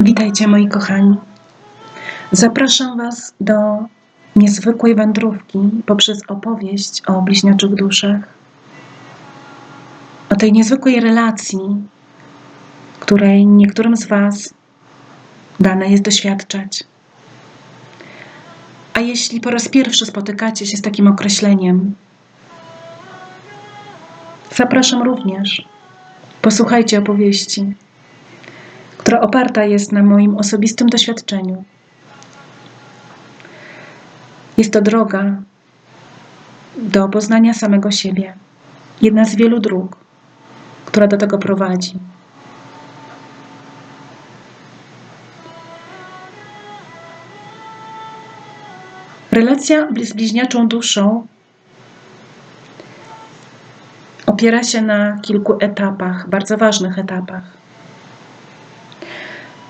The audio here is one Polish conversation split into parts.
Witajcie moi kochani. Zapraszam Was do niezwykłej wędrówki poprzez opowieść o bliźniaczych duszach. O tej niezwykłej relacji, której niektórym z Was dane jest doświadczać. A jeśli po raz pierwszy spotykacie się z takim określeniem, zapraszam również. Posłuchajcie opowieści która oparta jest na moim osobistym doświadczeniu. Jest to droga do poznania samego siebie. Jedna z wielu dróg, która do tego prowadzi. Relacja z bliźniaczą duszą opiera się na kilku etapach, bardzo ważnych etapach.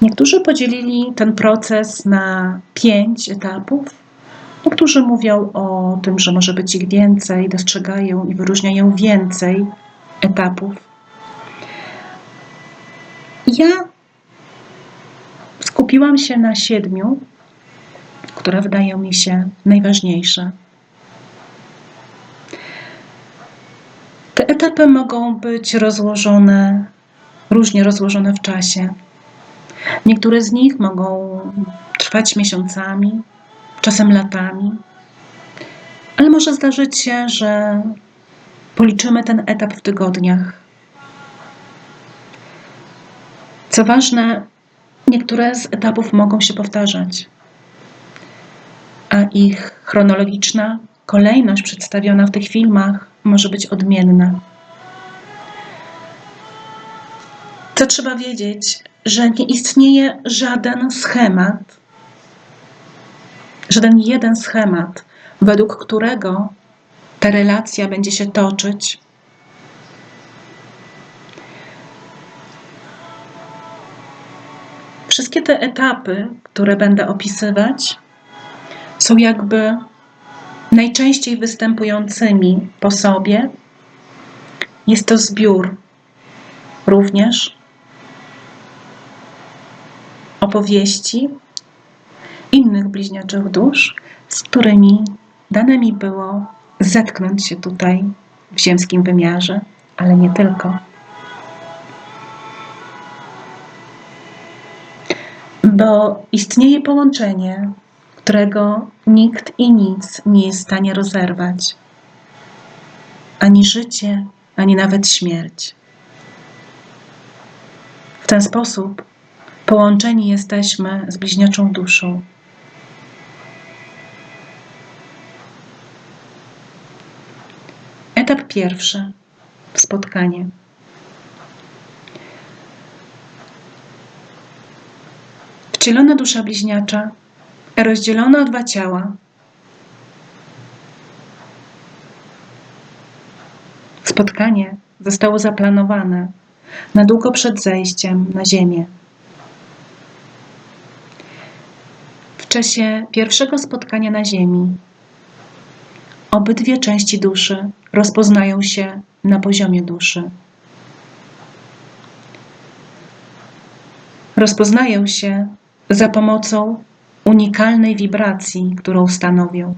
Niektórzy podzielili ten proces na pięć etapów. Niektórzy mówią o tym, że może być ich więcej, dostrzegają i wyróżniają więcej etapów. Ja skupiłam się na siedmiu, które wydają mi się najważniejsze. Te etapy mogą być rozłożone, różnie rozłożone w czasie. Niektóre z nich mogą trwać miesiącami, czasem latami, ale może zdarzyć się, że policzymy ten etap w tygodniach. Co ważne, niektóre z etapów mogą się powtarzać, a ich chronologiczna kolejność przedstawiona w tych filmach może być odmienna. Co trzeba wiedzieć, że nie istnieje żaden schemat, żaden jeden schemat, według którego ta relacja będzie się toczyć. Wszystkie te etapy, które będę opisywać, są jakby najczęściej występującymi po sobie. Jest to zbiór również opowieści innych bliźniaczych dusz, z którymi dane mi było zetknąć się tutaj w ziemskim wymiarze, ale nie tylko. Bo istnieje połączenie, którego nikt i nic nie jest w stanie rozerwać. Ani życie, ani nawet śmierć. W ten sposób Połączeni jesteśmy z bliźniaczą duszą. Etap pierwszy spotkanie. Wcielona dusza bliźniacza, rozdzielona o dwa ciała, Spotkanie zostało zaplanowane na długo przed zejściem na Ziemię. W czasie pierwszego spotkania na Ziemi obydwie części duszy rozpoznają się na poziomie duszy. Rozpoznają się za pomocą unikalnej wibracji, którą stanowią.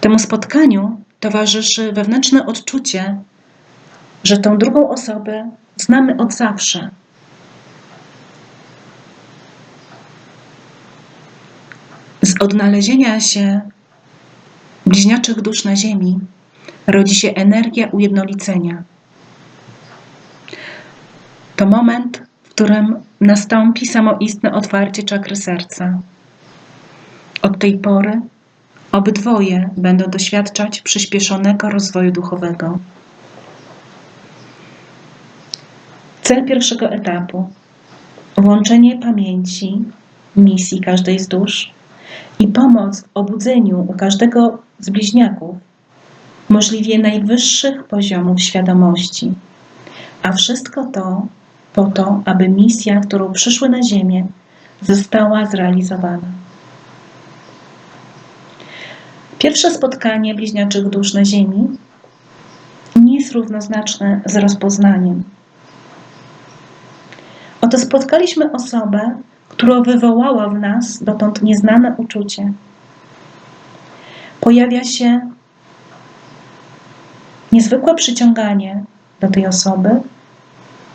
Temu spotkaniu towarzyszy wewnętrzne odczucie, że tą drugą osobę znamy od zawsze odnalezienia się bliźniaczych dusz na Ziemi rodzi się energia ujednolicenia. To moment, w którym nastąpi samoistne otwarcie czakry serca. Od tej pory obydwoje będą doświadczać przyspieszonego rozwoju duchowego. Cel pierwszego etapu włączenie pamięci, misji każdej z dusz i pomoc w obudzeniu u każdego z bliźniaków możliwie najwyższych poziomów świadomości. A wszystko to po to, aby misja, którą przyszły na Ziemię, została zrealizowana. Pierwsze spotkanie bliźniaczych dusz na Ziemi nie jest równoznaczne z rozpoznaniem. Oto spotkaliśmy osobę, która wywołała w nas dotąd nieznane uczucie. Pojawia się niezwykłe przyciąganie do tej osoby,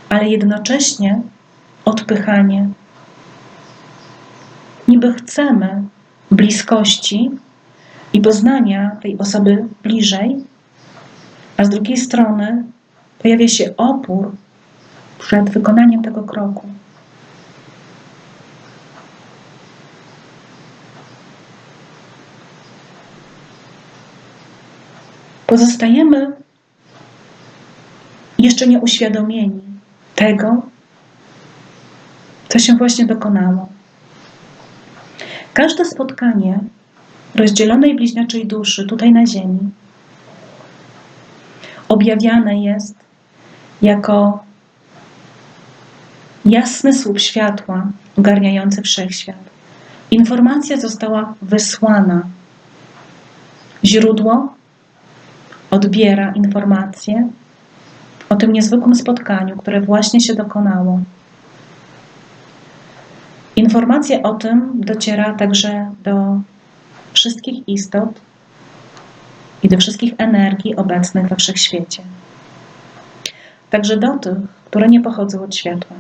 ale jednocześnie odpychanie. Niby chcemy bliskości i poznania tej osoby bliżej, a z drugiej strony pojawia się opór przed wykonaniem tego kroku. Pozostajemy jeszcze nieuświadomieni tego, co się właśnie dokonało. Każde spotkanie rozdzielonej bliźniaczej duszy tutaj na Ziemi objawiane jest jako jasny słup światła ogarniający wszechświat. Informacja została wysłana. Źródło odbiera informację o tym niezwykłym spotkaniu, które właśnie się dokonało. Informacja o tym dociera także do wszystkich istot i do wszystkich energii obecnych we wszechświecie. Także do tych, które nie pochodzą od światła.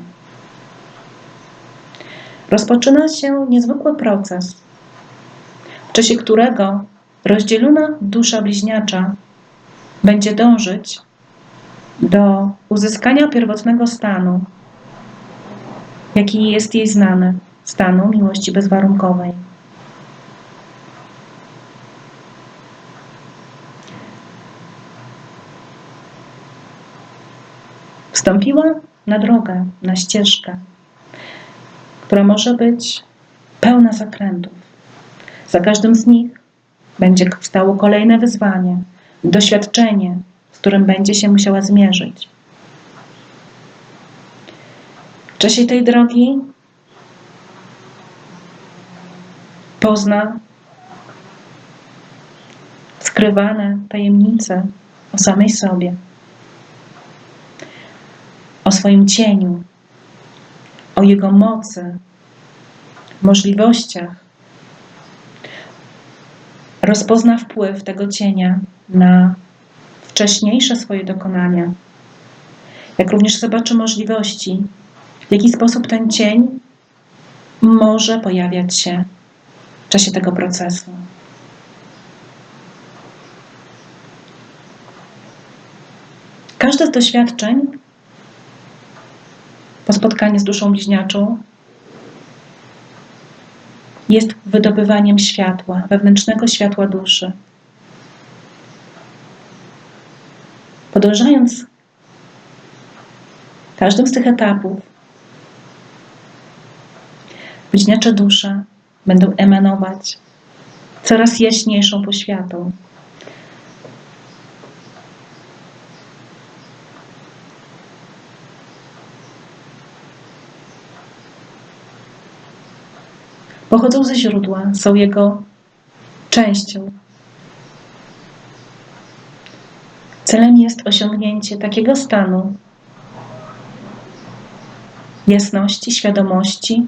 Rozpoczyna się niezwykły proces, w czasie którego rozdzielona dusza bliźniacza będzie dążyć do uzyskania pierwotnego stanu, jaki jest jej znany stanu miłości bezwarunkowej. Wstąpiła na drogę, na ścieżkę, która może być pełna zakrętów. Za każdym z nich będzie stało kolejne wyzwanie, doświadczenie, z którym będzie się musiała zmierzyć. W czasie tej drogi pozna skrywane tajemnice o samej sobie, o swoim cieniu, o jego mocy, możliwościach. Rozpozna wpływ tego cienia na wcześniejsze swoje dokonania, jak również zobaczy możliwości, w jaki sposób ten cień może pojawiać się w czasie tego procesu. Każde z doświadczeń po spotkaniu z duszą bliźniaczą jest wydobywaniem światła, wewnętrznego światła duszy. Podążając każdym z tych etapów, bliźniacze dusze będą emanować coraz jaśniejszą poświatą. Pochodzą ze źródła, są jego częścią. Celem jest osiągnięcie takiego stanu jasności, świadomości,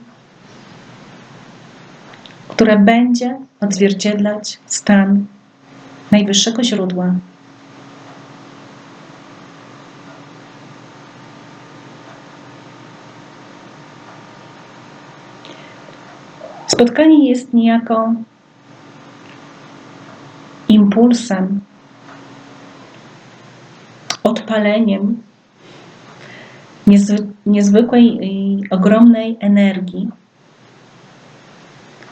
które będzie odzwierciedlać stan najwyższego źródła. Spotkanie jest niejako impulsem, odpaleniem niezwykłej i ogromnej energii,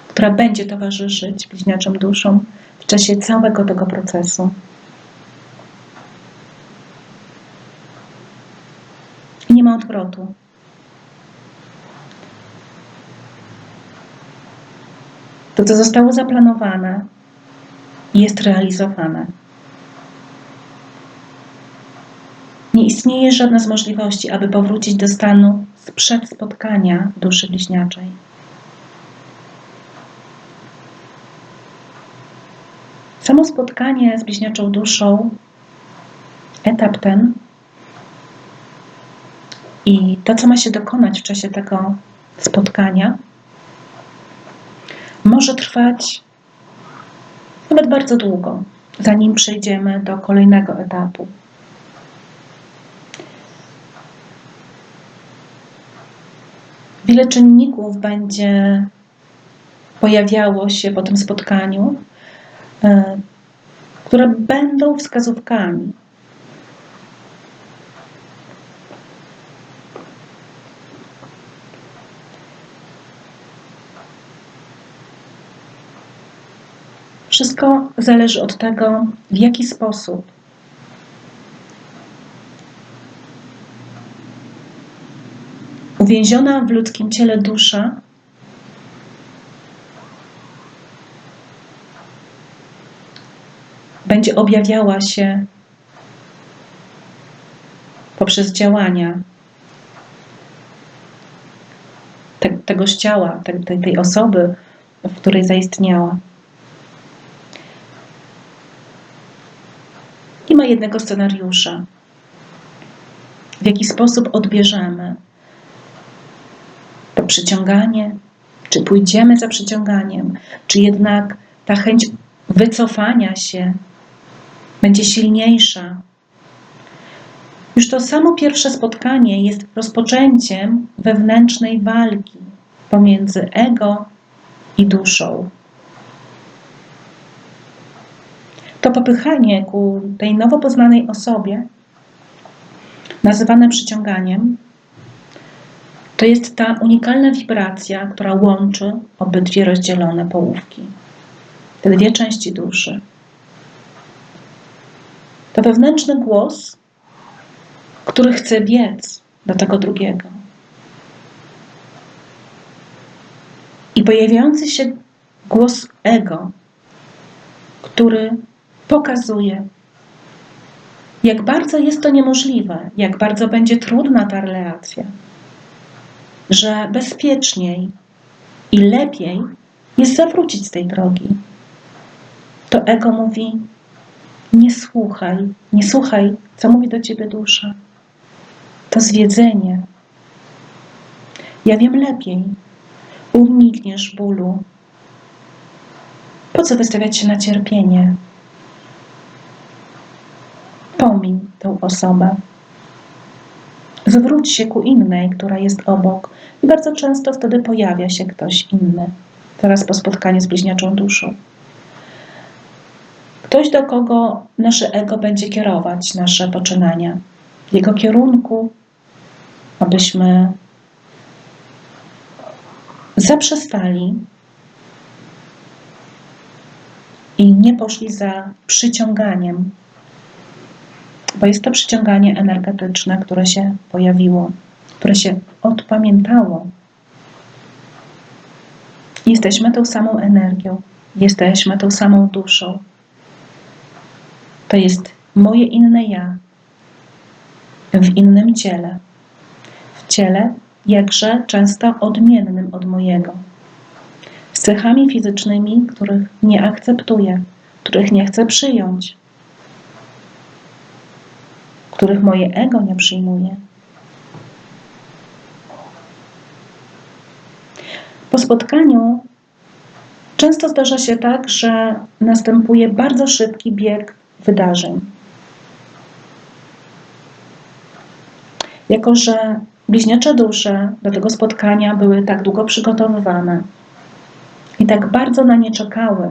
która będzie towarzyszyć bliźniaczym duszom w czasie całego tego procesu. I nie ma odwrotu. To, co zostało zaplanowane, jest realizowane. Nie istnieje żadna z możliwości, aby powrócić do stanu sprzed spotkania duszy bliźniaczej. Samo spotkanie z bliźniaczą duszą, etap ten, I to, co ma się dokonać w czasie tego spotkania, może trwać nawet bardzo długo, zanim przejdziemy do kolejnego etapu. Wiele czynników będzie pojawiało się po tym spotkaniu, e, które będą wskazówkami. Wszystko zależy od tego, w jaki sposób uwięziona w ludzkim ciele dusza będzie objawiała się poprzez działania te, tegoż ciała, te, tej, tej osoby, w której zaistniała. Nie ma jednego scenariusza, w jaki sposób odbierzemy przyciąganie, czy pójdziemy za przyciąganiem, czy jednak ta chęć wycofania się będzie silniejsza. Już to samo pierwsze spotkanie jest rozpoczęciem wewnętrznej walki pomiędzy ego i duszą. To popychanie ku tej nowo poznanej osobie, nazywane przyciąganiem, to jest ta unikalna wibracja, która łączy obydwie rozdzielone połówki, te dwie części duszy. To wewnętrzny głos, który chce biec do tego drugiego. I pojawiający się głos ego, który pokazuje, jak bardzo jest to niemożliwe, jak bardzo będzie trudna ta relacja, że bezpieczniej i lepiej jest zawrócić z tej drogi. To ego mówi: Nie słuchaj, nie słuchaj, co mówi do ciebie dusza. To zwiedzenie. Ja wiem lepiej. Unikniesz bólu. Po co wystawiać się na cierpienie? Pomiń tą osobę. Zwróć się ku innej, która jest obok. I bardzo często wtedy pojawia się ktoś inny, zaraz po spotkaniu z bliźniaczą duszą. Ktoś, do kogo nasze ego będzie kierować nasze poczynania. W jego kierunku, abyśmy zaprzestali i nie poszli za przyciąganiem, bo jest to przyciąganie energetyczne, które się pojawiło, które się odpamiętało. Jesteśmy tą samą energią, jesteśmy tą samą duszą. To jest moje inne ja w innym ciele. W ciele jakże często odmiennym od mojego. Z cechami fizycznymi, których nie akceptuję, których nie chcę przyjąć, których moje ego nie przyjmuje. Po spotkaniu często zdarza się tak, że następuje bardzo szybki bieg wydarzeń. Jako, że bliźniacze dusze do tego spotkania były tak długo przygotowywane i tak bardzo na nie czekały,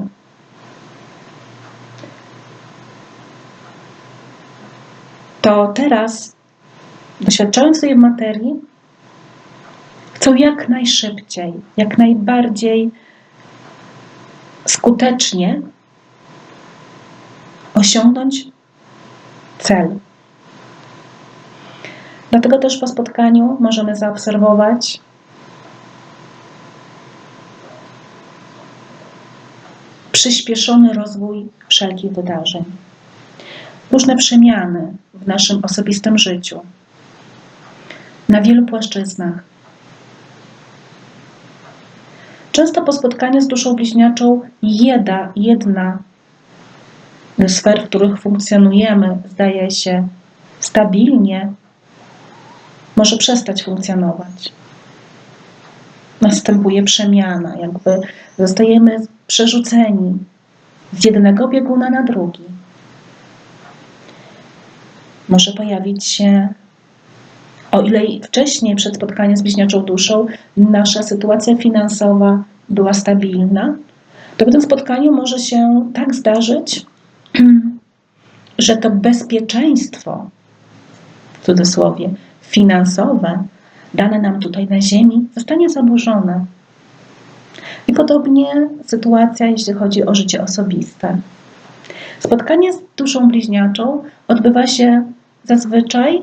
to teraz, doświadczając tej materii, chcą jak najszybciej, jak najbardziej skutecznie osiągnąć cel. Dlatego też po spotkaniu możemy zaobserwować przyspieszony rozwój wszelkich wydarzeń, różne przemiany w naszym osobistym życiu, na wielu płaszczyznach. Często po spotkaniu z duszą bliźniaczą jedna, jedna sfer, w których funkcjonujemy, zdaje się stabilnie może przestać funkcjonować. Następuje przemiana, jakby zostajemy przerzuceni z jednego bieguna na drugi. Może pojawić się, o ile wcześniej przed spotkaniem z bliźniaczą duszą nasza sytuacja finansowa była stabilna, to w tym spotkaniu może się tak zdarzyć, że to bezpieczeństwo, w cudzysłowie, finansowe, dane nam tutaj na Ziemi, zostanie zaburzone. I podobnie sytuacja, jeśli chodzi o życie osobiste. Spotkanie z duszą bliźniaczą odbywa się zazwyczaj,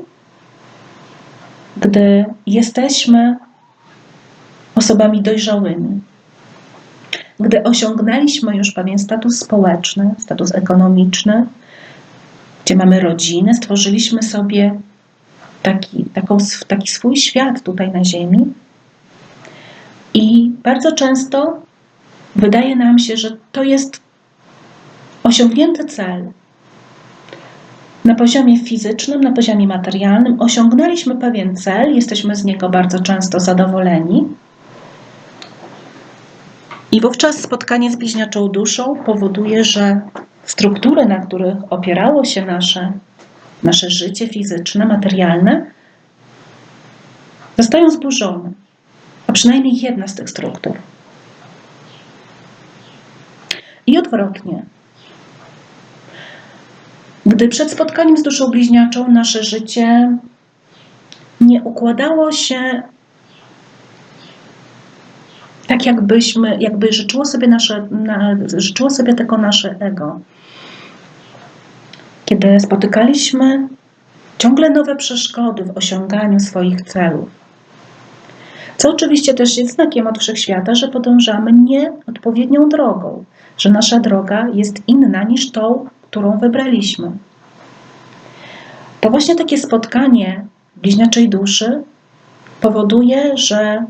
gdy jesteśmy osobami dojrzałymi. Gdy osiągnęliśmy już pewien status społeczny, status ekonomiczny, gdzie mamy rodzinę, stworzyliśmy sobie taki, taką, taki swój świat tutaj na Ziemi. I bardzo często wydaje nam się, że to jest osiągnięty cel. Na poziomie fizycznym, na poziomie materialnym osiągnęliśmy pewien cel, jesteśmy z niego bardzo często zadowoleni. I wówczas spotkanie z bliźniaczą duszą powoduje, że struktury, na których opierało się nasze, nasze życie fizyczne, materialne, zostają zburzone, a przynajmniej jedna z tych struktur. I odwrotnie. Gdy przed spotkaniem z duszą bliźniaczą nasze życie nie układało się tak, jakbyśmy, jakby życzyło sobie, nasze, na, życzyło sobie tego nasze ego. Kiedy spotykaliśmy ciągle nowe przeszkody w osiąganiu swoich celów. Co oczywiście też jest znakiem od wszechświata, że podążamy nieodpowiednią drogą, że nasza droga jest inna niż tą, którą wybraliśmy. To właśnie takie spotkanie bliźniaczej duszy powoduje, że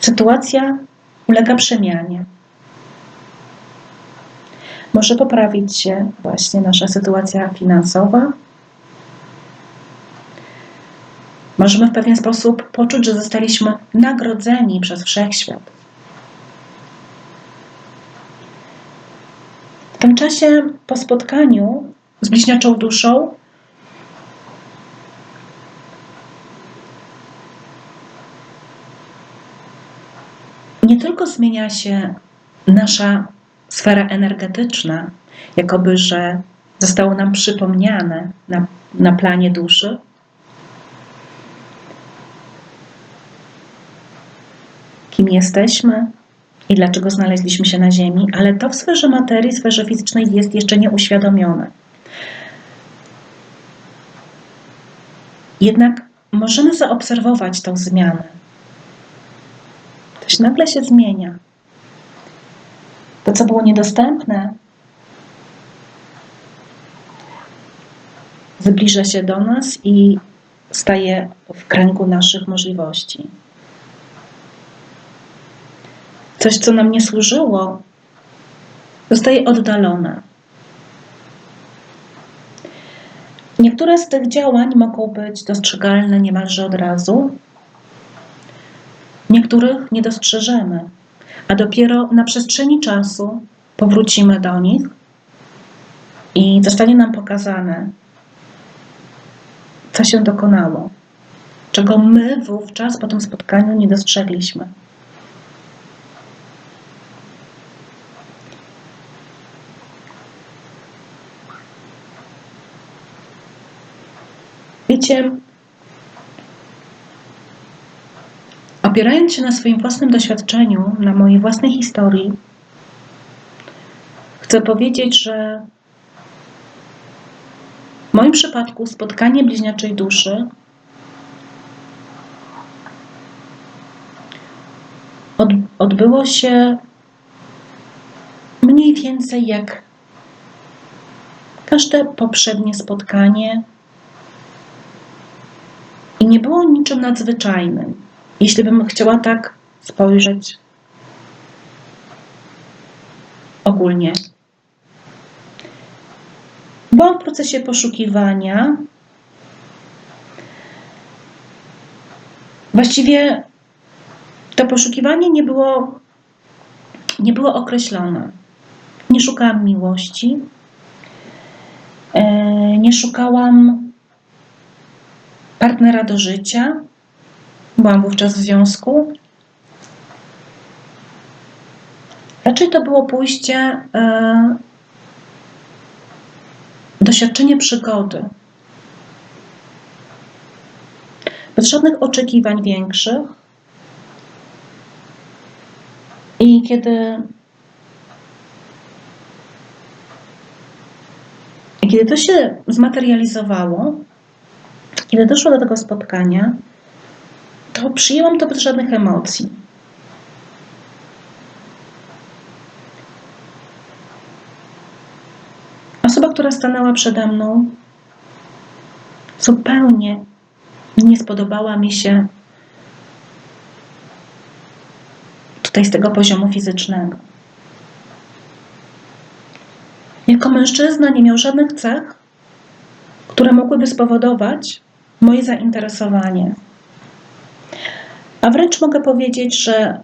sytuacja ulega przemianie. Może poprawić się właśnie nasza sytuacja finansowa. Możemy w pewien sposób poczuć, że zostaliśmy nagrodzeni przez wszechświat. W tym czasie po spotkaniu z bliźniaczą duszą nie tylko zmienia się nasza sfera energetyczna, jakoby, że zostało nam przypomniane na, na planie duszy, kim jesteśmy i dlaczego znaleźliśmy się na Ziemi, ale to w sferze materii, w sferze fizycznej jest jeszcze nieuświadomione. Jednak możemy zaobserwować tą zmianę. Coś nagle się zmienia. To, co było niedostępne, zbliża się do nas i staje w kręgu naszych możliwości. Coś, co nam nie służyło, zostaje oddalone. Niektóre z tych działań mogą być dostrzegalne niemalże od razu, niektórych nie dostrzeżemy, a dopiero na przestrzeni czasu powrócimy do nich i zostanie nam pokazane, co się dokonało, czego my wówczas po tym spotkaniu nie dostrzegliśmy. Wiecie, opierając się na swoim własnym doświadczeniu, na mojej własnej historii, chcę powiedzieć, że w moim przypadku spotkanie bliźniaczej duszy odbyło się mniej więcej jak każde poprzednie spotkanie nie było niczym nadzwyczajnym. Jeśli bym chciała tak spojrzeć ogólnie. Byłam w procesie poszukiwania Właściwie to poszukiwanie nie było, nie było określone. Nie szukałam miłości, e, nie szukałam partnera do życia. Byłam wówczas w związku. Raczej to było pójście, e, doświadczenie przygody. Bez żadnych oczekiwań większych. I kiedy, i kiedy to się zmaterializowało, kiedy doszło do tego spotkania, to przyjęłam to bez żadnych emocji. Osoba, która stanęła przede mną, zupełnie nie spodobała mi się tutaj z tego poziomu fizycznego. Jako mężczyzna nie miał żadnych cech, które mogłyby spowodować moje zainteresowanie. A wręcz mogę powiedzieć, że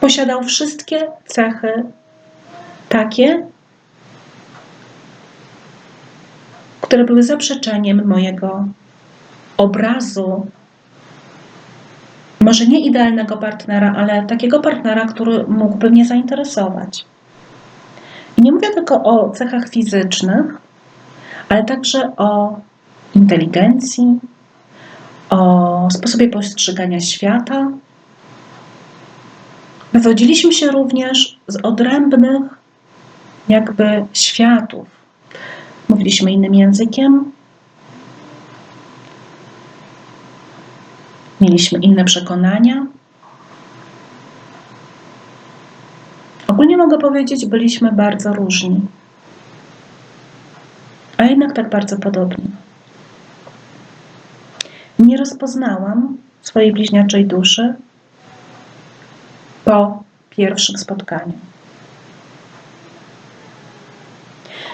posiadał wszystkie cechy takie, które były zaprzeczeniem mojego obrazu, może nie idealnego partnera, ale takiego partnera, który mógłby mnie zainteresować. I nie mówię tylko o cechach fizycznych, ale także o inteligencji, o sposobie postrzegania świata. Wywodziliśmy się również z odrębnych jakby światów. Mówiliśmy innym językiem, mieliśmy inne przekonania. Ogólnie mogę powiedzieć, byliśmy bardzo różni, a jednak tak bardzo podobni. Nie rozpoznałam swojej bliźniaczej duszy po pierwszym spotkaniu.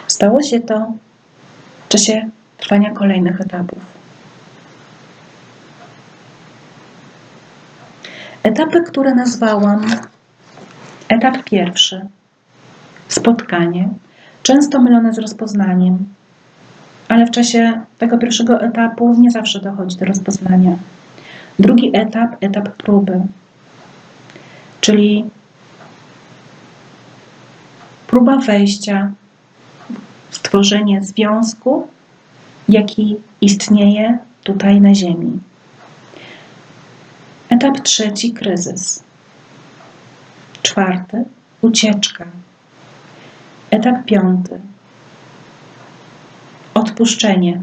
Stało się to w czasie trwania kolejnych etapów. Etapy, które nazwałam etap pierwszy spotkanie, często mylone z rozpoznaniem, ale w czasie tego pierwszego etapu nie zawsze dochodzi do rozpoznania. Drugi etap, etap próby, czyli próba wejścia w stworzenie związku, jaki istnieje tutaj na Ziemi. Etap trzeci kryzys. Czwarty ucieczka. Etap piąty odpuszczenie.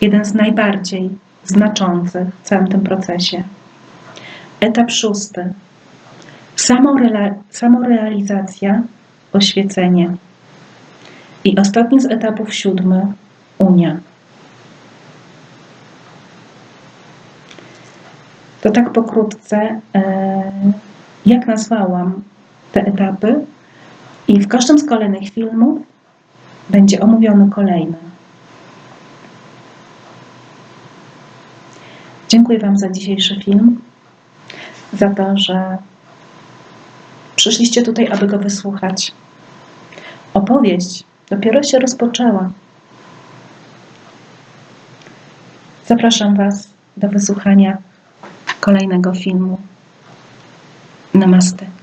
Jeden z najbardziej znaczących w całym tym procesie. Etap szósty. Samorealizacja, oświecenie. I ostatni z etapów siódmy Unia. To tak pokrótce, e, jak nazwałam te etapy, i w każdym z kolejnych filmów będzie omówiony kolejny. Dziękuję Wam za dzisiejszy film, za to, że przyszliście tutaj, aby go wysłuchać. Opowieść dopiero się rozpoczęła. Zapraszam Was do wysłuchania kolejnego filmu. Namaste.